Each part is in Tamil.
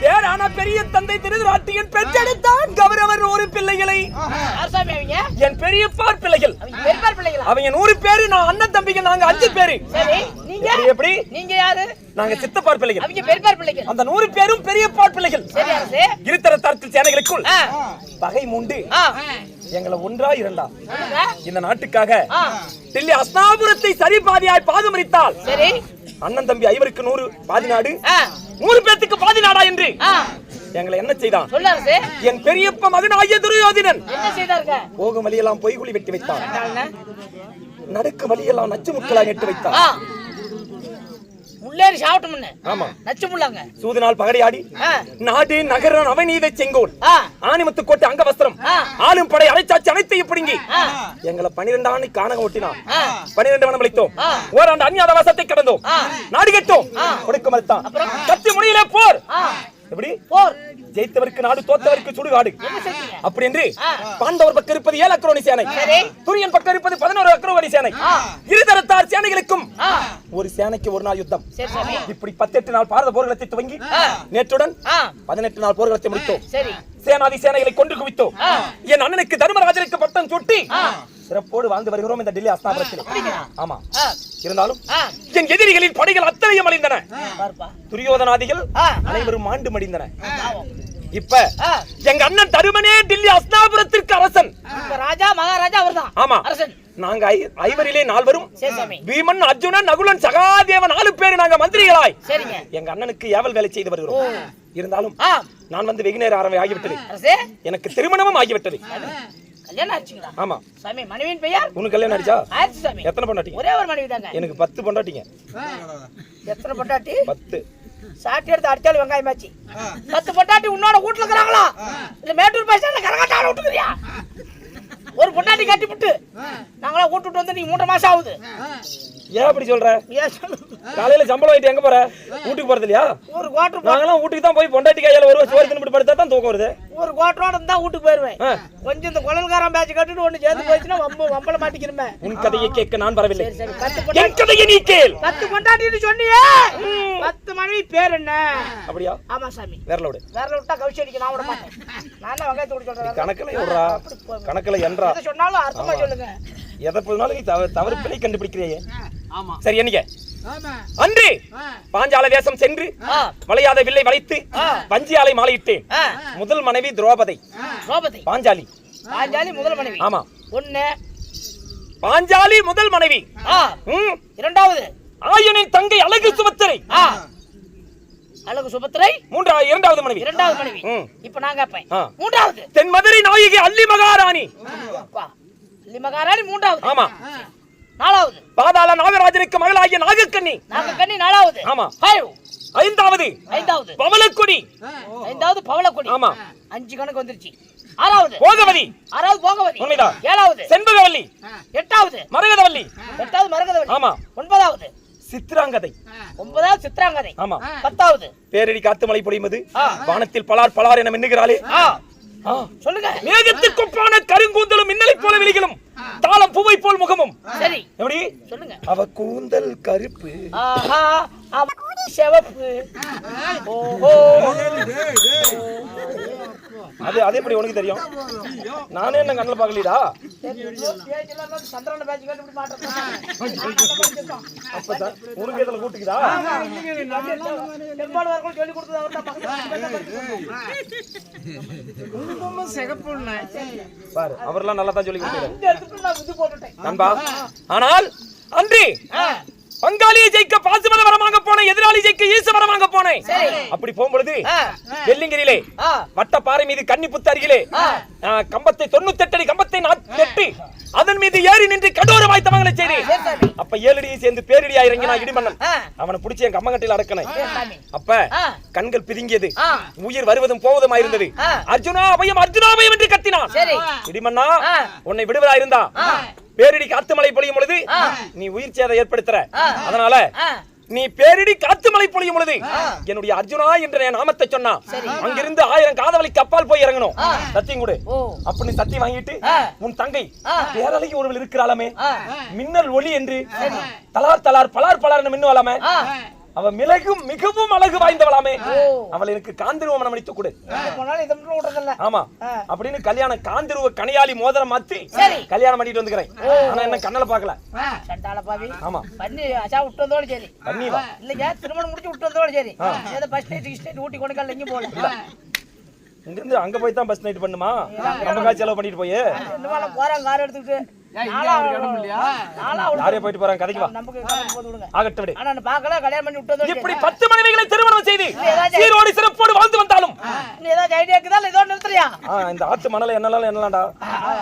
பேரான பெரிய தந்தை திருதராட்டியன் பெற்றெடுத்தான் கௌரவர் நூறு பிள்ளைகளை என் பெரியப்பார் பிள்ளைகள். அவங்க பெருமாள் பிள்ளைகளா? அவங்க நூறு பேரு நான் அண்ணன் தம்பிங்க நாங்க அஞ்சு பேரு. சரி நீங்க? எப்படி, எப்படி? நீங்க யாரு? நாங்க சித்தப்பார் பிள்ளைகள். அவங்க பெருமாள் பிள்ளைகள். அந்த நூறு பேரும் பெரியப்பார் பிள்ளைகள். சரி அரசே. இருதர தரத்து சேனைகளுக்குள் பகை மூண்டு. எங்களை ஒன்றா இரண்டா. சொல்லுங்க. இந்த நாட்டுக்காக டெல்லி அஸ்னாபுரத்தை சரி பாதியாய் பாதமரித்தால் சரி. அண்ணன் தம்பி ஐவருக்கு நூறு பாதி நாடு. நூறு பேத்துக்கு பாதி நாடா என்று. எங்களை என்ன செய்தான்? என் பெரியப்ப மகனாகிய துரியோதனன். என்ன செய்தாருங்க? போகும் வழியெல்லாம் பொய்குழி வெட்டி வைத்தான். நடக்கும் வழியெல்லாம் நச்சு முட்களாய் நெட்டு வைத்தான். ஆ முள்ளேறி சாப்பிட்டு முன்ன. ஆமா. நச்சு முள்ளாங்க சூதுநாள் பகடையாடி. ஆ, நாடு நகரம் அவநீத செங்கோல். ஆணிமுத்து கோட்டை அங்க வஸ்திரம். ஆளும் படை அழைச்சாச்சு அனைத்தையும் பிடுங்கி. எங்களை பனிரெண்டு ஆணி காணகம் ஒட்டினான். பனிரெண்டு வனம் அளித்தோம். ஓராண்டு அந்நியாத வாசத்தை கடந்தோம். நாடு கட்டோம். கொடுக்க மறுத்தான்? கத்தி முடியல போர். எப்படி? போர். ஜெயித்தவருக்கு நாடு தோத்தவருக்கு சுடுகாடு அப்படி என்று. பாண்டவர் பக்கம் இருப்பது ஏழு அக்ரோனி சேனை. துரியன் பக்கம் இருப்பது பதினோரு அக்ரோனி சேனை. இருதரத்தார் சேனைகளுக்கும் ஒரு சேனைக்கு ஒரு நாள் யுத்தம் இப்படி பத்தெட்டு நாள் பாரத போர்க்களத்தை துவங்கி. நேற்றுடன் பதினெட்டு நாள் போர்க்களத்தை முடித்தோம் சேனாதி சேனைகளை கொண்டு குவித்தோம். என் அண்ணனுக்கு தர்மராஜனுக்கு பட்டம் சுட்டி. சிறப்போடு வாழ்ந்து வருகிறோம் இந்த டெல்லி அஸ்தாபுரத்தில். ஆமா. இருந்தாலும் என் எதிரிகளின் படைகள் அத்தனையும் அழிந்தன. துரியோதனாதிகள். அனைவரும் மாண்டு மடிந்தன. இப்ப எங்க அண்ணன் தருமனே டெல்லி அஸ்தாபுரத்திற்கு அரசன். ராஜா மகாராஜா அவர்தான். ஆமா. அரசன். நாங்க ஐவரிலே நால்வரும் பீமன் அர்ஜுனன் நகுலன் சகாதேவன் நாலு பேர் நாங்க மந்திரிகளாய். எங்க அண்ணனுக்கு ஏவல் வேலை செய்து வருகிறோம். இருந்தாலும் நான் வந்து வெகு நேரம் ஆரம்பி ஆகிவிட்டது எனக்கு திருமணமும் ஆகிவிட்டது. கல்யாணம் ஆச்சுங்களா? ஆமா. சாமி மனைவியின் பெயர்? உனக்கு கல்யாணம் ஆயிடுச்சா? ஆயிடுச்சு சாமி. எத்தனை பொண்டாட்டிங்க? ஒரே ஒரு மனைவி தாங்க. எனக்கு பத்து பொண்டாட்டிங்க. எத்தனை பொட்டாட்டி பத்து. சாட்டி எடுத்து அடிச்சாலும் வெங்காயம் ஆச்சு. பத்து பொட்டாட்டி உன்னோட வீட்டுல இருக்கிறாங்களா? இல்ல மேட்டூர் ஸ்டாண்ட்ல கரகாட்டால விட்டுக்கிறியா? ஒரு பொட்டாட்டி கட்டி விட்டு நாங்களா வீட்டு விட்டு வந்து நீ மூன்றரை மாசம் ஆகுது. ஏன் அப்படி சொல்ற? காலையில சம்பளம் வாங்கிட்டு எங்க போற? வீட்டுக்கு போறது இல்லையா ஒரு குவாட்டர் நாங்களாம் வீட்டுக்கு தான் போய் பொண்டாட்டி கையால வருவோம் சோறு தின்னு படுத்தா தான் தூக்கம் வருது. ஒரு குவாட்டரோட இருந்தா வீட்டுக்கு போயிருவேன். கொஞ்சம் இந்த குழல்காரன் பேட்ச் கட்டிட்டு ஒண்ணு சேர்ந்து போயிடுச்சுன்னா வம்ப வம்பல மாட்டிக்கிறமே உன் கதையை கேட்க நான் வரவில்லை. என் கதையை நீ கேள். பத்து பொண்டாட்டின்னு சொன்னியே? பத்து மனைவி பேர் என்ன? அப்படியா? ஆமா சாமி. வேறல விடு. வேற விட்டா கவிச்சு அடிக்க நான் விட மாட்டேன். நான் தான் வெங்காயத்தை கூட சொல்றேன்? கணக்கில் விடுறா. கணக்கில் என்றா எதை சொன்னாலும் அர்த்தமா சொல்லுங்க. எதை போனாலும் நீ தவறு தவறு பிழை கண்டுபிடிக்கிறியே. ஆமா. சரி என்னைக்க? அன்று பாஞ்சால தேசம் சென்று வளையாத வில்லை வளைத்து ஆ. வஞ்சியாலை மாலையிட்டேன். முதல் மனைவி திரௌபதி. திரௌபதி. பாஞ்சாலி. பாஞ்சாலி முதல் மனைவி. ஆமா. ஒண்ணு. பாஞ்சாலி முதல் மனைவி. இரண்டாவது. ஆயனின் தங்கை அழகு சுபத்திரை அழகு சுபத்திரை. மூன்றா இரண்டாவது மனைவி. இரண்டாவது மனைவி. இப்ப நான் கேட்பேன் ஆ. மூன்றாவது. தென் மதுரை நாயகி அல்லி மகாராணி. அல்லி மகாராணி மூன்றாவது. ஆமா. நாலாவது. பாதாள நாகராஜனுக்கு மகளாகிய நாகக்கண்ணி. நாங்க கண்ணி நாலாவது. ஆமா. ஃபைவ் ஐந்தாவது. ஐந்தாவது. பவளக்கொடி. ஐந்தாவது பவளக்கொடி. ஆமா. அஞ்சு கணக்கு வந்துருச்சு. ஆறாவது. போகவதி. ஆறாவது போகவதி. உண்மைதான். ஏழாவது. செண்பகவல்லி. எட்டாவது. மரகதவல்லி. எட்டாவது மரகதவள்ளி ஆமா. ஒன்பதாவது. சித்ராங்கதை. ஒன்பதாவது சித்ராங்கதை. ஆமா. பத்தாவது. பேரடி காத்து மழை பொழியுது ஆ. வானத்தில் பலார் பலார் என மின்னுகிறாளே. சொல்லுங்க. மேகத்துக்கு ஒப்பான கருங்கூந்தலும் மின்னலை போல விழிகளும். தாளம் பூவை போல் முகமும். சரி. எப்படி? சொல்லுங்க. அவ கூந்தல் கருப்பு. ஆஹா அவ சிவப்பு. ஓஹோ. அது அதே எப்படி உனக்கு தெரியும்? நானே என்ன கண்ணில் பார்க்கலடா சந்திரன பேச்சு அப்பதான் உனக்கு இதில் கூட்டுக்குதா? பாரு அவர்லாம் நல்லா தான் சொல்லி கொடுத்தாரு நண்பா ஆனால் அன்றி பங்காளியை ஜெயிக்க பாசுமத வரமாக போன எதிர எதிராளி ஜெயிக்க ஈச வரம் வாங்க போனேன் சரி. அப்படி போகும்பொழுது. வெள்ளிங்கிரியிலே ஆ. வட்ட பாறை மீது கன்னி புத்து அருகிலே கம்பத்தை தொண்ணூத்தெட்டு அடி கம்பத்தை நட்டு அதன் மீது ஏறி நின்று கடோரமாய் தமங்களை செய்து அப்ப ஏழடியை சேர்ந்து பேரடியா இறங்கினா இடிமன்னன் ஆ. அவனை பிடிச்சி என் கம்மங்கட்டில அடக்கணும் அப்ப. கண்கள் பிதுங்கியது. உயிர் வருவதும் போவதும் இருந்தது. அர்ஜுனா அபயம் அர்ஜுனா அபயம் என்று கத்தினான் இடிமன்னா. உன்னை விடுவதா இருந்தா ஆ. பேரிடி காத்து மழை பொழியும் பொழுது. நீ உயிர் சேதம் ஏற்படுத்துற. அதனால நீ பேரிடி காத்து மழை பொழியும் பொழுது என்னுடைய அர்ஜுனா என்ற என் நாமத்தை சொன்னா. அங்கிருந்து ஆயிரம் காதவழிக்கு அப்பால் போய் இறங்கணும். சத்தியம் கொடு. அப்படின்னு சத்தியம் வாங்கிட்டு. உன் தங்கை. பேரழகி ஒருவள் இருக்கிறாளாமே. மின்னல் ஒளி என்று தலார் தலார் பலார் பலார் மின்னுவலாமே அவ மிளகும் மிகவும் அழகு வாய்ந்தவளாமே. அவள் எனக்கு காந்திருவ மனம் அளித்து கொடு ஆமா. அப்படின்னு கல்யாணம் காந்திருவ கனியாளி மோதிரம் மாத்தி சரி. கல்யாணம் பண்ணிட்டு வந்துக்கிறேன். ஆனா என்ன கண்ணல பாக்கல ஆமா. பண்ணி அச்சா விட்டு வந்தோடு சரி. பண்ணி இல்லைங்க திருமணம் முடிச்சு விட்டு வந்தோடு சரி. ஏதோ ஃபர்ஸ்ட் நைட் கிஸ்ட் ஊட்டி கொண்டு எங்கேயும் போகல. இங்க இருந்து அங்க போய் தான் பஸ் நைட் பண்ணுமா? நம்ம காசு செலவு பண்ணிட்டு போய். போறாங்க கார் எடுத்துக்கிட்டு. யாரையும் போயிட்டு போறாங்க கதைக்கு வா ஆகட்டும் விடு ஆனா நான் பார்க்கல கல்யாணம் பண்ணி விட்டு வந்தோடு இப்படி பத்து மனைவிகளை திருமணம் செய்து சீரோடு சிறப்போடு வாழ்ந்து வந்தாலும் நீ ஏதாச்சும் ஐடியா இருக்குதா ஏதோ நிறுத்துறியா இந்த ஆத்து மணல என்னலாம் என்னலாம்டா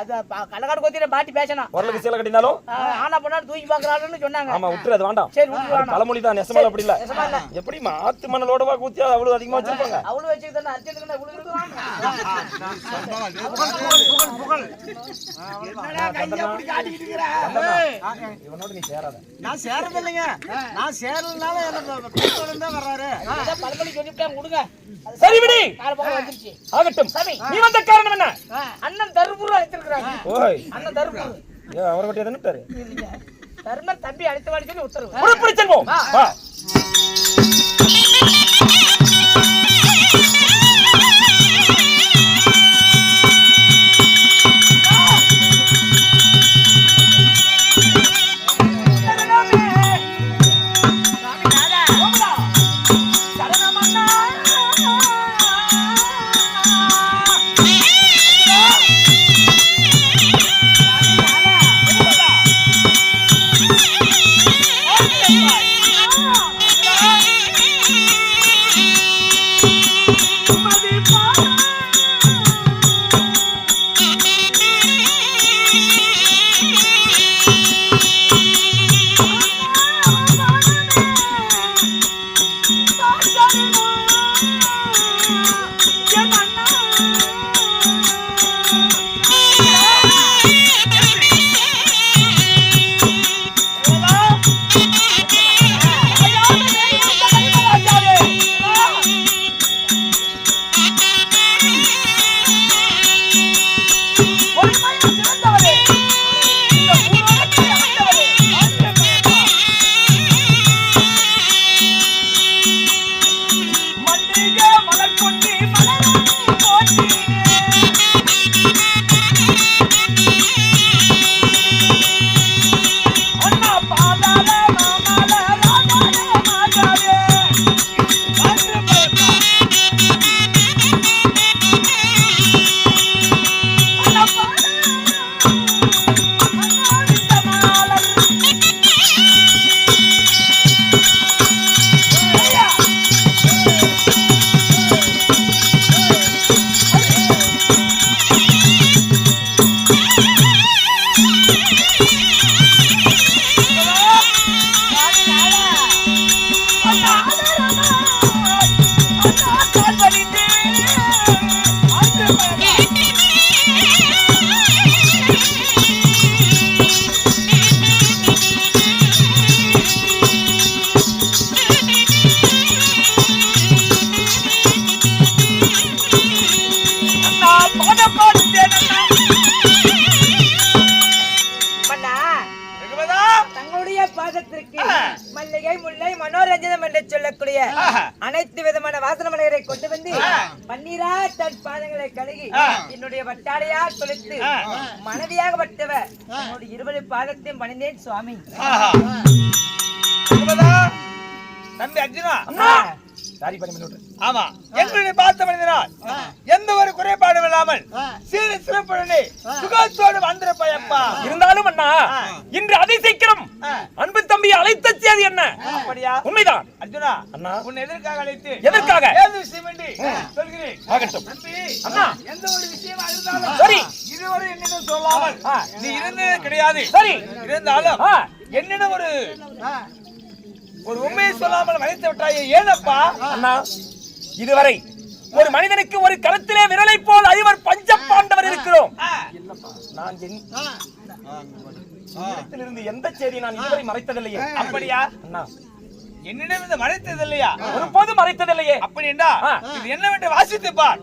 அது கள்ளக்காடு கொத்தின பாட்டி பேசணும் உரலுக்கு சீலை கட்டினாலும் ஆனா பண்ணா தூக்கி பாக்குறாருன்னு சொன்னாங்க ஆமா விட்டுரு அது வேண்டாம் சரி விட்டு அது பழமொழி தான் நெசமால அப்படி இல்ல எப்படிமா ஆத்து மணலோடவா கூத்தியா அவ்வளவு அதிகமா வச்சிருப்பாங்க அவ்வளவு வச்சுக்கிட்டு அர்ஜென்ட்டுக்கு இவ்வளவு இருக்குவாங்க இவனோட நீ சேராத. நான் சேரது இல்லைங்க நான் சேரலனால தான் வர்றாரு. பழமொழி சொல்லிவிட்டாங்க கொடுங்க சரி விடு. கால பக்கம் வந்துருச்சு. ஆகட்டும். சரி. நீ வந்த காரணம் என்ன? அண்ணன் தருமபுரம் அழைத்திருக்கிறாங்க ஓய். அண்ணன் தருமபுரம். ஏ அவரை பற்றி எதுன்னு தர்மர் தம்பி அழைத்து வாடி சொல்லி உத்தரவு. உருப்படி செல்வோம். என்னுடைய வட்டாடையா தொலைத்து மனைவியாக பட்டவர் என்னுடைய இருபது பாதத்தையும் பணிந்தேன் சுவாமி. தம்பி அர்ஜுனா. சாரி பண்ணி. ஆமா. எங்களுடைய பார்த்த மனிதனால் எந்த ஒரு குறைபாடும் இல்லாமல் சீர சிறப்புடனே சுகத்தோடு வந்திருப்பையப்பா இருந்தாலும் அண்ணா இன்று அதிசீக்கிரம் அன்பு தம்பி அழைத்த செய்தி என்ன? அப்படியா? உண்மைதான். அர்ஜுனா அண்ணா. உன்னை எதற்காக அழைத்து? எதற்காக? ஏது விஷயம் என்று சொல்கிறேன். ஆகட்டும். அண்ணா. எந்த ஒரு விஷயமா இருந்தாலும் சரி. இதுவரை என்னிடம் சொல்லாமல். நீ இருந்தது கிடையாது. சரி. இருந்தாலும். என்னிடம் ஒரு ஒரு உண்மையை சொல்லாமல் மறைத்து விட்டாயே ஏனப்பா? அண்ணா இதுவரை ஒரு மனிதனுக்கு ஒரு கருத்திலே விரலை போல் ஐவர் பஞ்ச பாண்டவர் இருக்கிறோம். நான் இடத்திலிருந்து எந்த செய்தியை நான் இதுவரை மறைத்ததில்லையே? அப்படியா? அண்ணா. என்னிடம் இந்த மறைத்தது இல்லையா ஒருபோதும் மறைத்ததில்லையே. அப்படி என்றா. இது என்னவென்று வாசித்து பார்.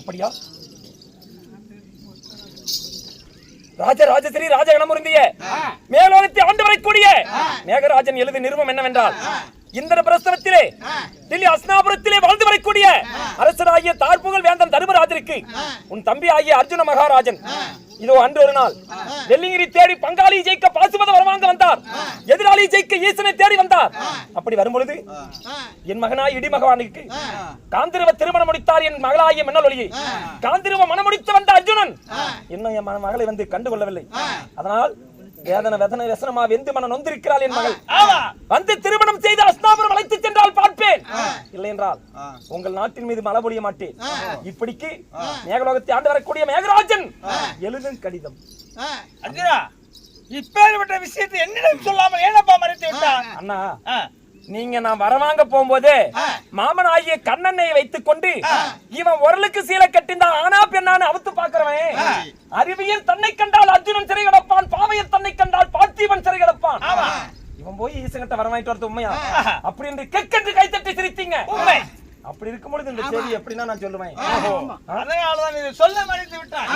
அப்படியா? ராஜ ராஜஸ்ரீ ராஜ கணமுருந்திய மேலோகத்தை ஆண்டு வரக்கூடிய மேகராஜன் எழுது நிறுவம் என்னவென்றால் இந்திர பிரஸ்தவத்திலே தில்லி அஸ்னாபுரத்திலே வாழ்ந்து வரக்கூடிய அரசராகிய தார்புகழ் வேந்தன் தர்மராஜருக்கு உன் தம்பி ஆகிய அர்ஜுன மகாராஜன் இதோ அன்று ஒரு நாள் வெள்ளிங்கிரி தேடி பங்காளி ஜெயிக்க பாசுபத வரவாங்க வந்தார். எதிராளி ஜெயிக்க ஈசனை தேடி வந்தார். அப்படி வரும்பொழுது என் மகனாய் இடிமகவானுக்கு காந்திருவ திருமணம் முடித்தார் என் மகளாகிய மின்னலொலியை காந்திருவ மனம் முடித்து வந்த அர்ஜுனன். இன்னும் என் மகளை வந்து கண்டுகொள்ளவில்லை. அதனால் வேதனை வேதனை ரசனமா வெந்து மன நொந்திருக்கிறாள் என் மகள். வந்து திருமணம் செய்து அஸ்தாபுரம் அழைத்து சென்றால் பார்ப்பேன். இல்லை என்றால் உங்கள் நாட்டின் மீது மழை பொழிய மாட்டேன். இப்படிக்கு மேகலோகத்தை ஆண்டு வரக்கூடிய மேகராஜன் எழுதும் கடிதம். இப்பேற்பட்ட விஷயத்தை என்னிடம் சொல்லாமல் ஏனப்பா மறைத்து விட்டான் அண்ணா நீங்க நான் வரவாங்க போகும்போதே மாமன் ஆகிய கண்ணனை வைத்துக் கொண்டு இவன் உரலுக்கு சீலை கட்டிந்தான் ஆனா பெண்ணான்னு அவுத்து பாக்குறவன் அறிவியல் தன்னை கண்டால் அர்ஜுனன் சிறை கிடப்பான் பாவையர் தன்னை கண்டால் பார்த்திபன் சிறை கிடப்பான். இவன் போய் ஈசங்கிட்ட வரவாயிட்டு வரது உண்மையா? அப்படி என்று கெக்கென்று கைத்தட்டி சிரித்தீங்க. உண்மை. அப்படி இருக்கும்பொழுது இந்த செய்தி எப்படின்னா நான் சொல்லுவேன். அதனாலதான் இதை சொல்ல மறைத்து விட்டான்.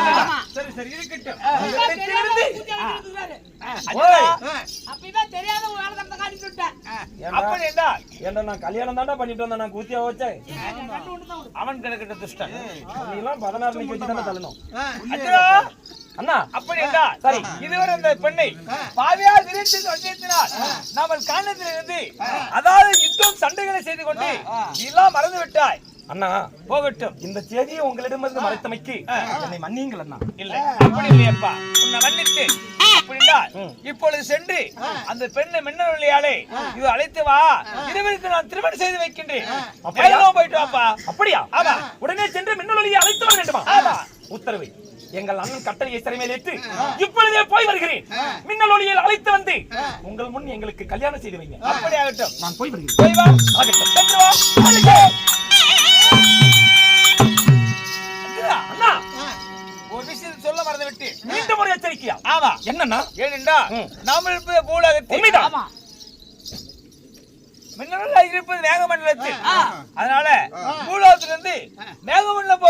சரி சரி இருக்கட்டும் உங்களிடத்திலிருந்து அர்ஜுனா, அப்படிதான் தெரியாத ஒரு வேலை தான் காட்டிட்டு விட்டேன் ஏண்டா? அப்படி நான் கல்யாணம் தாண்டா பண்ணிட்டு வந்தேன் நான் கூத்தியா வச்சேன் அவன் கிடக்கிட்ட துஷ்டன். நீ எல்லாம் பதினாறு மணிக்கு வச்சு தானே தள்ளணும். அண்ணா அப்படி சரி. இதுவரை அந்த பெண்ணை பாவியார் விரித்து நாமல் காரணத்தில் இருந்து அதாவது யுத்தம் சண்டைகளை செய்து கொண்டு எல்லாம் மறந்து விட்டாய். அண்ணா போகட்டும். இந்த செய்தியை உங்களிடமிருந்து மறைத்தமைக்கு என்னை மன்னியுங்கள் அண்ணா. இல்ல அப்படி இல்லையப்பா. உன்னை மன்னித்து அப்படின்னா இப்பொழுது சென்று அந்த பெண்ணை மின்னவழியாலே இது அழைத்து வா. இருவருக்கு நான் திருமணம் செய்து வைக்கின்றேன். போயிட்டு வாப்பா. அப்படியா? ஆமா. உடனே சென்று மின்னொலியை அழைத்து வர வேண்டுமா? ஆமா. உத்தரவு. எங்கள் அண்ணன் கட்டளையை சிறைமேல் ஏற்று இப்பொழுதே போய் வருகிறேன். மின்னல் ஒளியில் அழைத்து வந்து உங்கள் முன் எங்களுக்கு கல்யாணம் செய்து வைங்க அப்படி ஆகட்டும் நான் போய் வருகிறேன். மீண்டும் ஒரு எச்சரிக்கையா? ஆமா. என்னன்னா? ஏனென்றா. நாம் இருப்பது பூலகத்தில் உண்மைதான். மின்னலாக இருப்பது மேகமண்டலத்தில். அதனால பூலோகத்திலிருந்து மேகமண்டலம்